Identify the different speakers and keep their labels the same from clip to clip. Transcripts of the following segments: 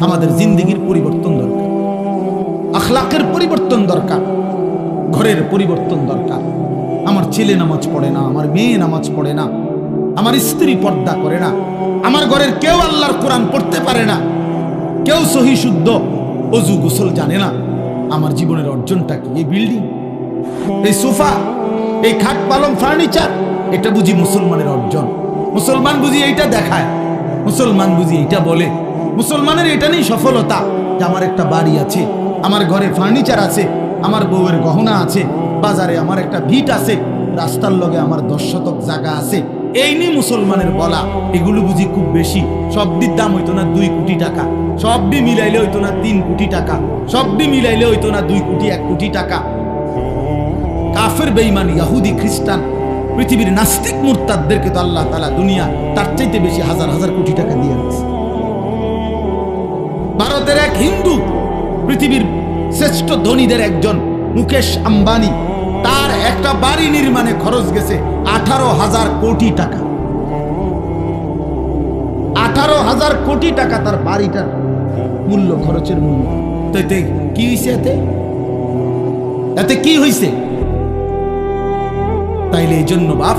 Speaker 1: আমাদের জিন্দিগির পরিবর্তন দরকার। আখলাকের পরিবর্তন দরকার। ঘরের পরিবর্তন দরকার। আমার ছেলে নামাজ পড়ে না, আমার মেয়ে নামাজ পড়ে না, আমার স্ত্রী পর্দা করে না, আমার ঘরের কেউ আল্লাহর কোরআন পড়তে পারে না, কেউ সহি শুদ্ধ অজু গোসল জানে না, আমার জীবনের অর্জনটা কি? এই বিল্ডিং, এই সোফা, এই খাট পালং ফার্নিচার, এটা বুঝি মুসলমানের অর্জন। মুসলমান বুঝি এইটা দেখায়, মুসলমান বুঝি এইটা বলে। মুসলমানের এটা নেই সফলতা যে আমার একটা বাড়ি আছে, আমার ঘরে ফার্নিচার আছে, আমার বউয়ের গহনা আছে, বাজারে আমার একটা ভিট আছে, রাস্তার লগে আমার দশ শতক জায়গা আছে, এই নিয়ে মুসলমানের বলা এগুলো বুঝি খুব বেশি। সবটির দাম হইতো না দুই কোটি টাকা। সবটি মিলাইলে হইতো না তিন কোটি টাকা। সবটি মিলাইলে হইতো না দুই কোটি, এক কোটি টাকা। কাফের, বেঈমান, ইয়াহুদি, খ্রিস্টান, পৃথিবীর নাস্তিক মুরতাদদেরকে তো আল্লাহ তালা দুনিয়া তার চাইতে বেশি হাজার হাজার কোটি টাকা দিয়ে রাখছে ভারতের এক হিন্দু, পৃথিবীর শ্রেষ্ঠ ধনীদের একজন মুকেশ আম্বানি। তার একটা বাড়ি নির্মাণে খরচ গেছে আঠারো হাজার কোটি টাকা। আঠারো হাজার কোটি টাকা তার বাড়িটার মূল্য, খরচের মূল্য। এতে কি হয়েছে এতে? এতে কি হয়েছে তাইলে এই জন্য বাপ,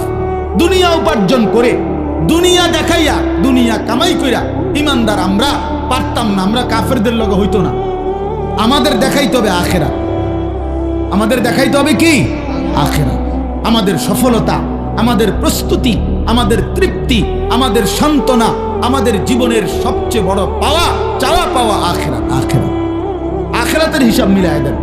Speaker 1: দুনিয়া উপার্জন করে, দুনিয়া দেখাইয়া, দুনিয়া কামাই কইরা, ইমানদার আমরা পারতাম না, আমরা কাফেরদের লগে হইতো না। আমাদের দেখাইতে হবে আখেরা আমাদের দেখাইতে হবে কি? আখেরা আমাদের সফলতা, আমাদের প্রস্তুতি, আমাদের তৃপ্তি, আমাদের সান্ত্বনা, আমাদের জীবনের সবচেয়ে বড় পাওয়া, চাওয়া পাওয়া আখেরা আখেরা আখেরাতের হিসাব মিলাই দেন।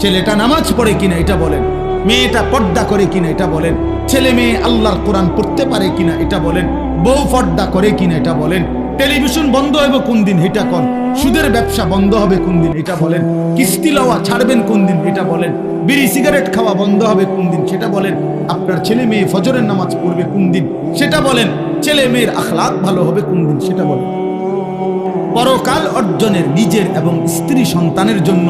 Speaker 1: ছেলেটা নামাজ পড়ে কিনা এটা বলেন। মেয়েটা পর্দা করে কিনা এটা বলেন। ছেলে মেয়ে আল্লাহর কোরআন পড়তে পারে কিনা এটা বলেন। বউ পর্দা করে কিনা এটা বলেন। টেলিভিশন বন্ধ হবে কোন দিন? এটা কন? সুদের ব্যবসা বন্ধ হবে কোন দিন? এটা বলেন। কিস্তি লওয়া ছাড়বেন কোন দিন? এটা বলেন। বিড়ি, সিগারেট খাওয়া বন্ধ হবে কোন দিন? সেটা বলেন। আপনার ছেলে মেয়ে ফজরের নামাজ পড়বে কোন দিন? সেটা বলেন। ছেলে মেয়ের আখলাক ভালো হবে কোন দিন? সেটা বলেন। পরকাল অর্জনের নিজের এবং স্ত্রী সন্তানের জন্য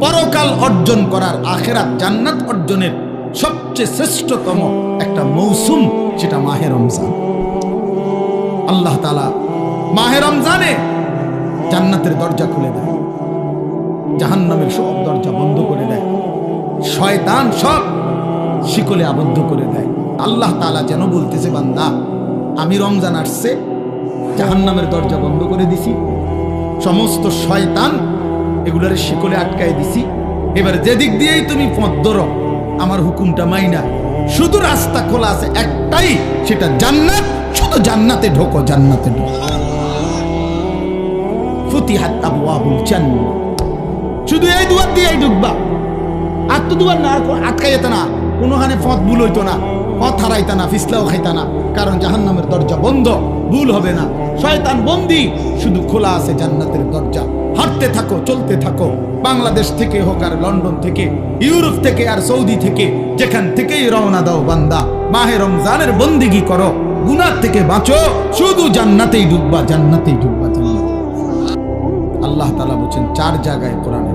Speaker 1: পরকাল অর্জন করার আখেরাত জান্নাত অর্জনের সবচেয়ে শ্রেষ্ঠতম একটা মৌসুম, সেটা মাহের রমজান। আল্লাহ তালা মাহে রমজানে জান্নাতের দরজা খুলে দেয়। জাহান্নামের সব দরজা বন্ধ করে দেয়। শয়তান সব শিকলে আবদ্ধ করে দেয়। আল্লাহ তালা যেন বলতেছে, বান্দা, আমি রমজান আসছে, জাহান্নামের দরজা বন্ধ করে দিছি, সমস্ত শয়তান এগুলার শিকলে আটকায় দিছি। এবার যেদিক দিয়েই তুমি পথ ধরো, আমার হুকুমটা মাইনা। শুধু রাস্তা খোলা আছে একটাই, সেটা জান্নাত, শুধু জান্নাতে ঢোকো জান্নাতে ঢোকো। ফুতিহাত শুধু এই দুয়ার দিয়েই ঢুকবা। আর তো দুয়ার না যেত না পথ ভুল হইতো না, পথ হারাইতা না, ফিসলাও খাইতা না, কারণ জাহান্নামের দরজা বন্ধ, ভুল হবে না। শয়তান বন্দি, শুধু খোলা আছে জান্নাতের দরজা। হাঁটতে থাকো, চলতে থাকো, বাংলাদেশ থেকে হোক আর লন্ডন থেকে, ইউরোপ থেকে আর সৌদি থেকে, যেখান থেকেই রওনা দাও বান্দা। মাহে রমজানের বন্দিগি করো গুনার থেকে বাঁচো, শুধু জান্নাতেই ডুববা জান্নাতেই ডুববা আল্লাহ তালা বলছেন, চার জায়গায় কোরআনের।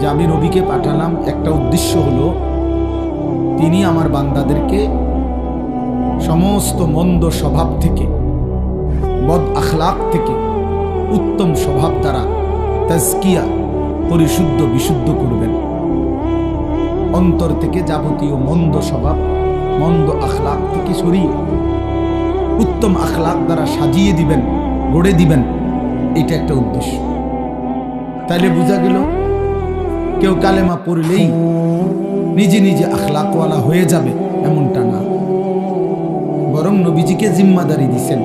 Speaker 1: যে আমি নবীকে পাঠালাম, একটা উদ্দেশ্য হলো, তিনি আমার বান্দাদেরকে সমস্ত মন্দ স্বভাব থেকে, বদ আখলাক থেকে, উত্তম স্বভাব দ্বারা তাজকিয়া, পরিশুদ্ধ, বিশুদ্ধ করবেন। অন্তর থেকে যাবতীয় মন্দ স্বভাব, মন্দ আখলাক থেকে সরিয়ে, উত্তম আখলাক দ্বারা সাজিয়ে দিবেন, গড়ে দিবেন। এটা একটা উদ্দেশ্য। তাইলে বোঝা গেল, কেউ কালেমা পড়লেই নিজে নিজে আখলাকওয়ালা হয়ে যাবে এমনটা না। বরং নবীজিকে জিম্মাদারি দিছেন।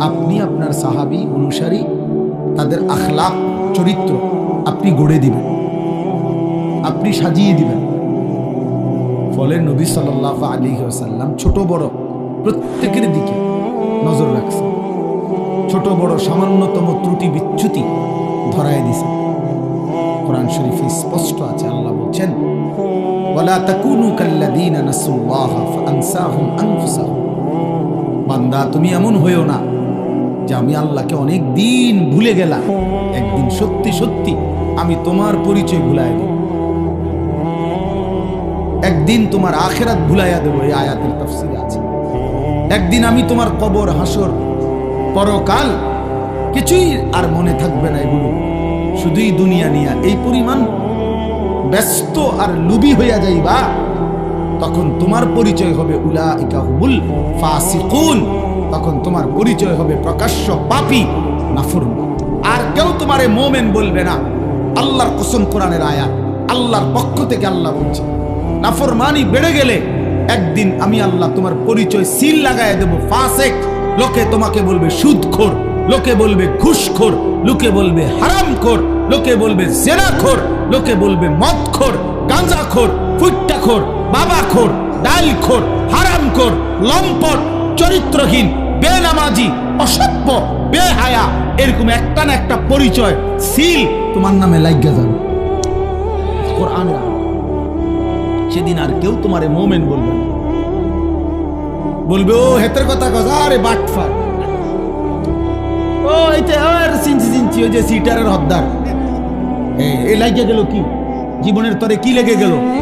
Speaker 1: আপনি আপনার সাহাবি অনুসারী, তাদের আখলাক, চরিত্র আপনি গড়ে দিবেন। আপনি সাজিয়ে দিবেন। ফলে নবী সাল্লাহ আলী সাল্লাম ছোট বড় প্রত্যেকের দিকে নজর রাখছেন। ছোট বড় সামান্যতম ত্রুটি বিচ্যুতি ধরায় দিছে। কোরআন শরীফে স্পষ্ট আছে, আল্লাহ বলছেন, ওয়ালা তাকুনু কাল্লাযীনা ফাআনসাহুম আনফুসাহুম। বান্দা, তুমি এমন হইও না যে আমি আল্লাহকে অনেক দিন ভুলে গেলাম। একদিন সত্যি সত্যি আমি তোমার পরিচয় ভুলাই দেব। একদিন তোমার আখেরাত ভুলাইয়া দেবো, এই আয়াতের তফসিল আছে। একদিন আমি তোমার কবর, হাসর পরকাল কিছুই আর মনে থাকবে না এগুলো। শুধুই দুনিয়া নিয়া। এই পরিমাণ ব্যস্ত আর লুবি হইয়া যাইবা, তখন তোমার পরিচয় হবে উলা ইকাহুল ফাসিকুন। তখন তোমার পরিচয় হবে প্রকাশ্য পাপি নাফরমান আর কেউ তোমারে মোমেন বলবে না। আল্লাহর কসম কোরআনের আয়া আল্লাহর পক্ষ থেকে আল্লাহ বলছে, নাফরমানি বেড়ে গেলে একদিন আমি আল্লাহ তোমার পরিচয় সিল লাগায় দেব, ফাসেক। লোকে তোমাকে বলবে সুদখোর, লোকে বলবে ঘুষখোর, লোকে বলবে হারামখোর, লোকে বলবে জেনাখোর, লোকে বলবে মদখোর, গাঁজাখোর, ফুট্টাখোর, বাবাখোর, ডালখোর, হারামখোর, লম্পট, চরিত্রহীন, বেনামাজি, অসভ্য, বেহায়া, এরকম একটা না একটা পরিচয়, সিল তোমার নামে লাগিয়ে যাবে। সেদিন আর কেউ তোমারে মোমেন বলবে না। বলবে ও হেতের কথা কথা আরে বাটফার। ও এইতে আর সিনচি সিনচি ওই যে সিটারের হদ্দার। এ- লাগিয়ে গেল কি? জীবনের তরে কি লেগে গেল? লেগে গেল।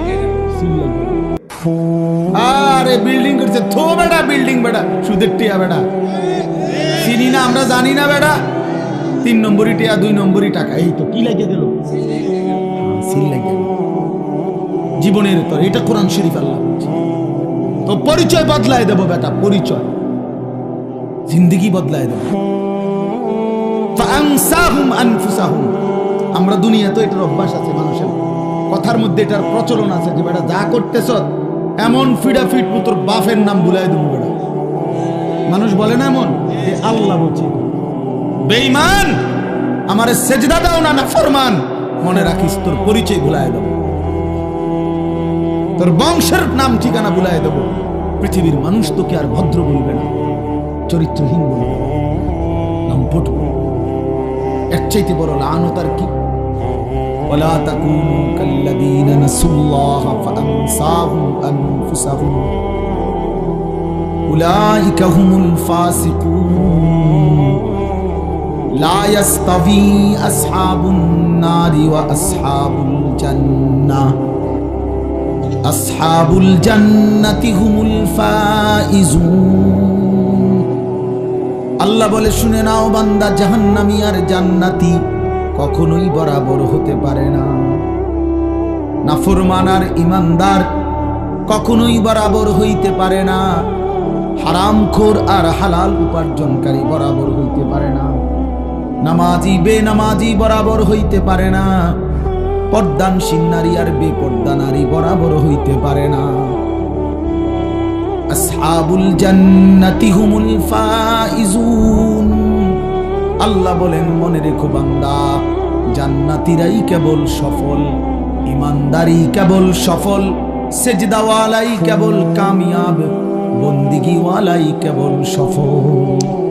Speaker 1: আরে বিল্ডিং করছে থো বেটা বিল্ডিং বেটা সুদের টিয়া বেটা। চিনি না আমরা জানি না বেড়া তিন নম্বরই টিয়া দুই নম্বরই টাকা। এই তো কি লেগে গেল? হ্যাঁ, লেগে জীবনের তরে এটা কোরআন শরীফ আল্লাহ। তো পরিচয় বদলায় দেবো বেটা, পরিচয়। জিন্দগি বদলায় দেবো। আমরা দুনিয়া তো এটার অভ্যাস আছে মানুষের। কথার মধ্যে এটার প্রচলন আছে যে, বেটা, যা করতেছ, এমন ফিডা ফিট তোর বাফের নাম ভুলাই দেবো বেটা। মানুষ বলে না এমন? এ আল্লাহ বলছে। বেঈমান, আমার সেজদা দাও না না ফরমান মনে রাখিস তোর পরিচয় ভুলাই দেবো। তোর বংশের নাম ঠিকানা ভুলাই দেবো পৃথিবীর মানুষ তোকে আর ভদ্র বলবে না চরিত্রহীন বলবে লম্পট বলবে এর চাইতে বড় লানত আর কি ولا تكونوا كالذين نسوا الله فأنساهم أنفسهم أولئك هم الفاسقون لا يستوي أصحاب النار وأصحاب الجنة আসহাবুল জান্নাতি হুমুল ফাইজুন। আল্লাহ বলে, শুনে নাও বান্দা, জাহান্নামী আর জান্নাতি কখনোই বরাবর হতে পারে না। নাফরমান আর ইমানদার কখনোই বরাবর হইতে পারে না। হারামখোর আর হালাল উপার্জনকারী বরাবর হইতে পারে না। নামাজি, বেনামাজি বরাবর হইতে পারে না। পর্দানসীন নারী আর বেপর্দা নারী বরাবর হইতে পারে না। আসহাবুল জান্নাতি হুমুল ফাইজুন। আল্লাহ বলেন, মনে রেখো বান্দা, জান্নাতিরাই কেবল সফল ইমানদারি কেবল সফল, সেজদাওয়ালাই কেবল কামিয়াব, বন্দিগিওয়ালাই কেবল সফল।